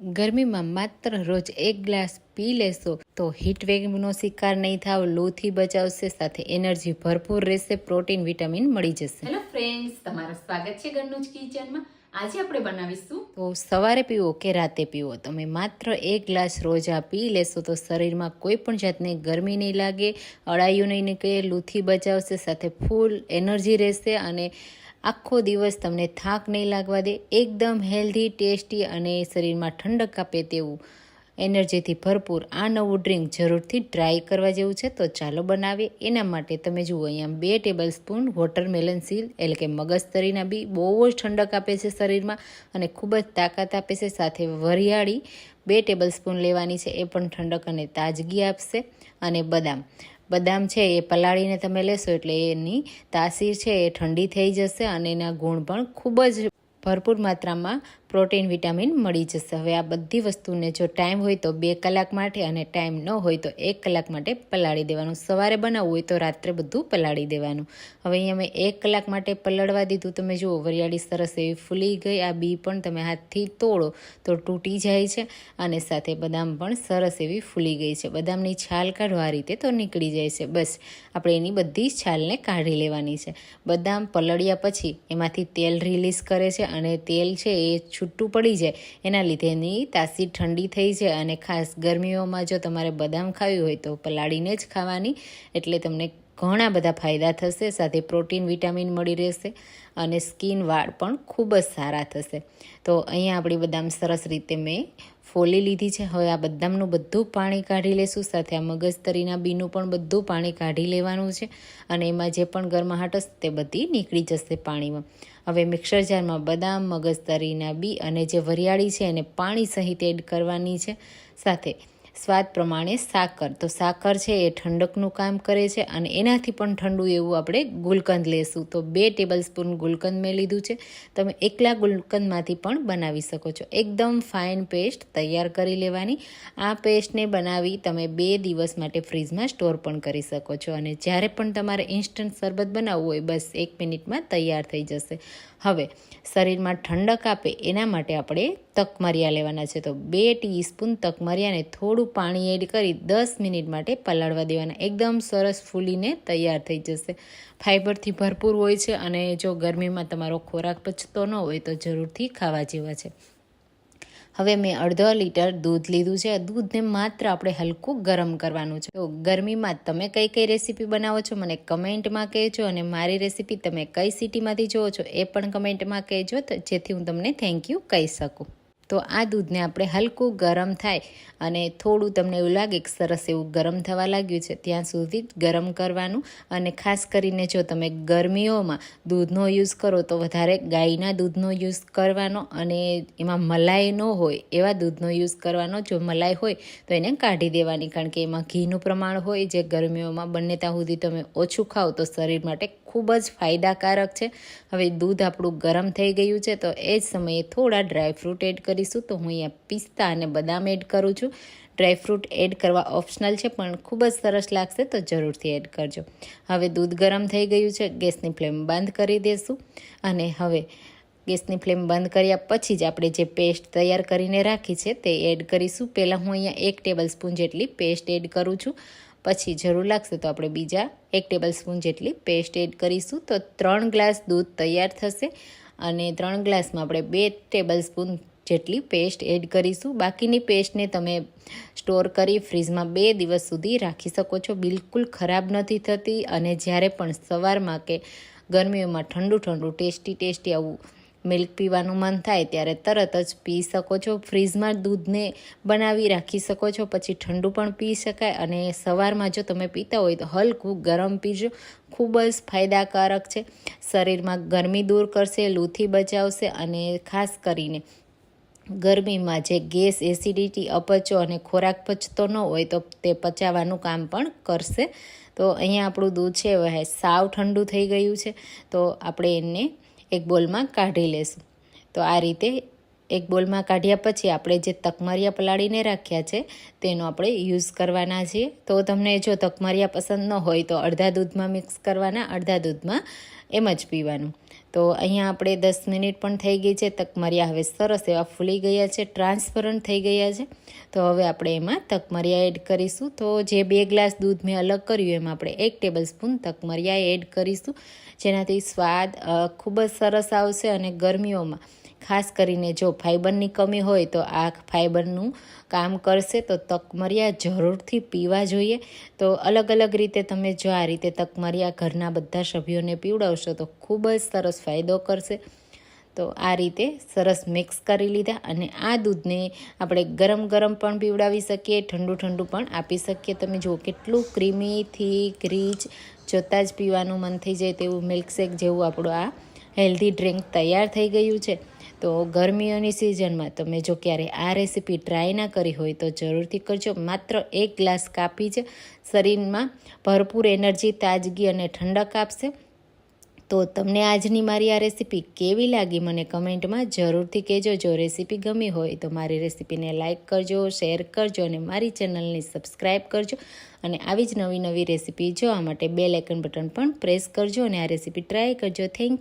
ગરમીમાં માત્ર રોજ એક ગ્લાસ પી લેશો તો હીટવેગનો શિકાર નહીં થાવ, લોથી બચાવશે, સાથે એનર્જી ભરપૂર રહેશે પ્રોટીન વિટામિન મળી જશે. હેલો ફ્રેન્ડ્સ તમારું સ્વાગત છે ઘરનું જ કિચનમાં આજે આપણે બનાવીશું. તો સવારે પીવો કે રાતે પીવો? તમે માત્ર એક ગ્લાસ રોજ આ પી લેશો તો શરીરમાં કોઈ પણ જાતની ગરમી નહીં લાગે અળાયું નહીં નીકળે, લૂથી બચાવશે, સાથે ફૂલ એનર્જી રહેશે અને આખો દિવસ તમને થાક નહીં લાગવા દે. એકદમ હેલ્ધી, ટેસ્ટી અને શરીરમાં ઠંડક આપે તેવું એનર્જીથી ભરપૂર આ નવું ડ્રિંક જરૂરથી ટ્રાય કરવા જેવું છે, તો ચાલો બનાવીએ. એના માટે તમે જુઓ, અહીંયા બે ટેબલ સ્પૂન વોટરમેલન સીલ, એટલે કે મગજતરીના બી, બહુ જ ઠંડક આપે છે શરીરમાં અને ખૂબ જ તાકાત આપે છે. સાથે વરિયાળી બે ટેબલ સ્પૂન લેવાની છે, એ પણ ઠંડક અને તાજગી આપશે. અને બદામ. બદામ છે, એ પલાળીને તમે લેશો એટલે એની તાસીર છે, એ ઠંડી થઈ જશે અને એના ગુણ પણ ખૂબ જ ભરપૂર માત્રામાં પ્રોટીન, વિટામિન મળી જશે. હવે આ બધી વસ્તુને જો ટાઈમ હોય તો બે કલાક માટે અને ટાઈમ ન હોય તો એક કલાક માટે પલાળી દેવાનું. સવારે બનાવવું હોય તો રાત્રે બધું પલાળી દેવાનું. હવે અહીંયા મેં એક કલાક માટે પલળવા દીધું. તમે જુઓ, વરિયાળી સરસ એવી ફૂલી ગઈ. આ બી પણ તમે હાથથી તોડો તો તૂટી જાય છે અને સાથે બદામ પણ સરસ એવી ફૂલી ગઈ છે. બદામની છાલ કાઢવા આ રીતે તો નીકળી જાય છે. બસ, આપણે એની બધી છાલને કાઢી લેવાની છે. બદામ પલળ્યા પછી એમાંથી તેલ રિલીઝ કરે છે અને તેલ છે એ છૂટું પડી જાય. એના લીધે એની તાસી ઠંડી થઈ જાય અને ખાસ ગરમીઓમાં જો તમારે બદામ ખાવી હોય તો પલાળીને જ ખાવાની. એટલે તમને ઘણા બધા ફાયદા થશે, સાથે પ્રોટીન, વિટામિન મળી રહેશે અને સ્કિન વાળ પણ ખૂબ જ સારા થશે. તો અહીંયા આપણી બદામ સરસ રીતે મેં ફોલી લીધી છે. હવે આ બદામનું બધું પાણી કાઢી લેશું, સાથે આ મગજતરીના બીનું પણ બધું પાણી કાઢી લેવાનું છે અને એમાં જે પણ ગરમાહટ હશે તે બધી નીકળી જશે પાણીમાં. હવે મિક્સર જારમાં બદામ મગજતરીના બી અને જે વરિયાળી છે એને પાણી સહિત એડ કરવાની છે. સાથે સ્વાદ પ્રમાણે સાકર. તો સાકર છે એ ઠંડકનું કામ કરે છે અને એનાથી પણ ઠંડુ એવું આપણે ગુલકંદ લેશું. તો બે ટેબલ સ્પૂન ગુલકંદ મેં લીધું છે. તમે એકલા ગુલકંદમાંથી પણ બનાવી શકો છો. એકદમ ફાઇન પેસ્ટ તૈયાર કરી લેવાની. આ પેસ્ટને બનાવી તમે બે દિવસ માટે ફ્રીજમાં સ્ટોર પણ કરી શકો છો. અને જ્યારે પણ તમારે ઇન્સ્ટન્ટ શરબત બનાવવું હોય, બસ એક મિનિટમાં તૈયાર થઈ જશે. હવે, શરીરમાં ઠંડક આપે એના માટે આપણે તકમરિયા લેવાના છે. તો બે ટીસ્પૂન તકમરિયાને થોડું પાણી એડ કરી દસ મિનિટ માટે પલાળવા દેવાના. એકદમ સરસ ફૂલીને તૈયાર થઈ જશે. ફાઇબરથી ભરપૂર હોય છે અને જો ગરમીમાં તમારો ખોરાક પચતો ન હોય તો જરૂરથી ખાવા જેવા છે. હવે મેં અડધો લીટર દૂધ લીધું છે. દૂધને માત્ર આપણે હલકું ગરમ કરવાનું છે. તો ગરમીમાં તમે કઈ કઈ રેસીપી બનાવો છો મને કમેન્ટમાં કહેજો અને મારી રેસીપી તમે કઈ સિટીમાંથી જુઓ છો એ પણ કમેન્ટમાં કહેજો. જેથી હું તમને થેન્ક યુ કહી શકું. તો આ દૂધને આપણે હલકું ગરમ થાય અને થોડું તમને એવું લાગે કે સરસ એવું ગરમ થવા લાગ્યું છે, ત્યાં સુધી ગરમ કરવાનું. અને ખાસ કરીને જો તમે ગરમીઓમાં દૂધનો યુઝ કરો તો વધારે ગાયના દૂધનો યુઝ કરવાનો અને એમાં મલાઈ ન હોય, એવા દૂધનો યુઝ કરવાનો. જો મલાઈ હોય તો એને કાઢી દેવાની, કારણ કે એમાં ઘીનું પ્રમાણ હોય, જે ગરમીઓમાં બંને ત્યાં સુધી તમે ઓછું ખાઓ તો શરીર માટે ખૂબ જ ફાયદાકારક છે. હવે દૂધ આપણું ગરમ થઈ ગયું છે, તો એ જ સમયે થોડા ડ્રાયફ્રૂટ એડ કરીશું. તો હું અહીંયા પિસ્તા અને બદામ એડ કરું છું. ડ્રાયફ્રૂટ એડ કરવા ઓપ્શનલ છે, પણ ખૂબ જ સરસ લાગશે, તો જરૂરથી એડ કરજો. હવે દૂધ ગરમ થઈ ગયું છે, ગેસની ફ્લેમ બંધ કરી દઈશું અને હવે ગેસની ફ્લેમ બંધ કર્યા પછી જ આપણે જે પેસ્ટ તૈયાર કરીને રાખી છે, તે એડ કરીશું. પહેલાં હું અહીંયા એક ટેબલ સ્પૂન જેટલી પેસ્ટ એડ કરું છું. પછી જરૂર લાગશે તો આપણે બીજા એક ટેબલ સ્પૂન જેટલી પેસ્ટ એડ કરીશું. તો ત્રણ ગ્લાસ દૂધ તૈયાર થશે અને ત્રણ ગ્લાસમાં આપણે બે ટેબલ સ્પૂન જેટલી પેસ્ટ એડ કરીશું. બાકીની પેસ્ટને તમે સ્ટોર કરી ફ્રીજમાં બે દિવસ સુધી રાખી શકો છો. બિલકુલ ખરાબ નથી થતી અને જ્યારે પણ સવારમાં કે ગરમીઓમાં ઠંડુ ઠંડુ ટેસ્ટી ટેસ્ટી આવું મિલ્ક પીવાનું મન થાય ત્યારે તરત જ પી શકો છો. ફ્રીઝમાં દૂધને બનાવી રાખી શકો છો, પછી ઠંડુ પણ પી શકાય અને સવારમાં જો તમે પીતા હોય તો હલકું ગરમ પીજો. ખૂબ જ ફાયદાકારક છે. શરીરમાં ગરમી દૂર કરશે, લૂથી બચાવશે અને ખાસ કરીને ગરમીમાં જે ગેસ એસિડિટી અપચો અને ખોરાક પચતો ન હોય તો તે પચાવવાનું કામ પણ કરશે. તો અહીંયા આપણું દૂધ છે સાવ ઠંડુ થઈ ગયું છે. તો આપણે એને એક બોલમાં કાઢી લેશું. તો આ રીતે એક બોલમાં કાઢ્યા પછી આપણે જે તકમરિયા પલાળીને રાખ્યા છે, તેનો આપણે યુઝ કરવાના છીએ. તો તમને જો તકમરિયા પસંદ ન હોય તો અડધા દૂધમાં મિક્સ કરવાના, અડધા દૂધમાં એમ જ પીવાનું. તો અહીંયા આપણે દસ મિનિટ પણ થઈ ગઈ છે. તકમરિયા હવે સરસ એવા ફૂલી ગયા છે. ટ્રાન્સપરન્ટ થઈ ગયા છે. તો હવે આપણે એમાં તકમરિયા એડ કરીશું. તો જે બે ગ્લાસ દૂધ મેં અલગ કર્યું, એમાં આપણે એક ટેબલ સ્પૂન તકમરિયા એડ કરીશું. જેનાથી સ્વાદ ખૂબ જ સરસ આવશે અને ગરમીઓમાં, ખાસ કરીને જો ફાઈબરની કમી હોય તો આ ફાઈબરનું કામ કરશે. તો તકમરિયા જરૂરથી પીવા જોઈએ. તો અલગ અલગ રીતે તમે જો આ રીતે તકમરિયા ઘરના બધા સભ્યોને પીવડાવશો તો ખૂબ જ સરસ ફાયદો કરશે. તો આ રીતે સરસ મિક્સ કરી લીધા અને આ દૂધને આપણે ગરમ ગરમ પણ પીવડાવી શકીએ, ઠંડુ ઠંડુ પણ આપી શકીએ. તમે જુઓ કેટલું ક્રીમી, થીક, રીચ, જોતાં જ પીવાનું મન થઈ જાય તેવું મિલ્કશેક જેવું આપણું આ હેલ્ધી ડ્રિંક તૈયાર થઈ ગયું છે. તો ગરમીઓની સિઝનમાં તમે જો ક્યારે આ રેસીપી ટ્રાય ના કરી હોય તો જરૂરથી કરજો. માત્ર એક ગ્લાસ કાપી જ શરીરમાં ભરપૂર એનર્જી, તાજગી અને ઠંડક આપશે. તો તમને આજની મારી આ રેસીપી કેવી લાગી મને કમેન્ટમાં જરૂરથી કહેજો. જો રેસીપી ગમી હોય તો મારી રેસીપીને લાઇક કરજો, શેર કરજો અને મારી ચેનલને સબસ્ક્રાઈબ કરજો. અને આવી જ નવી નવી રેસીપી જોવા માટે બે આઇકન બટન પણ પ્રેસ કરજો અને આ રેસીપી ટ્રાય કરજો. Thank you.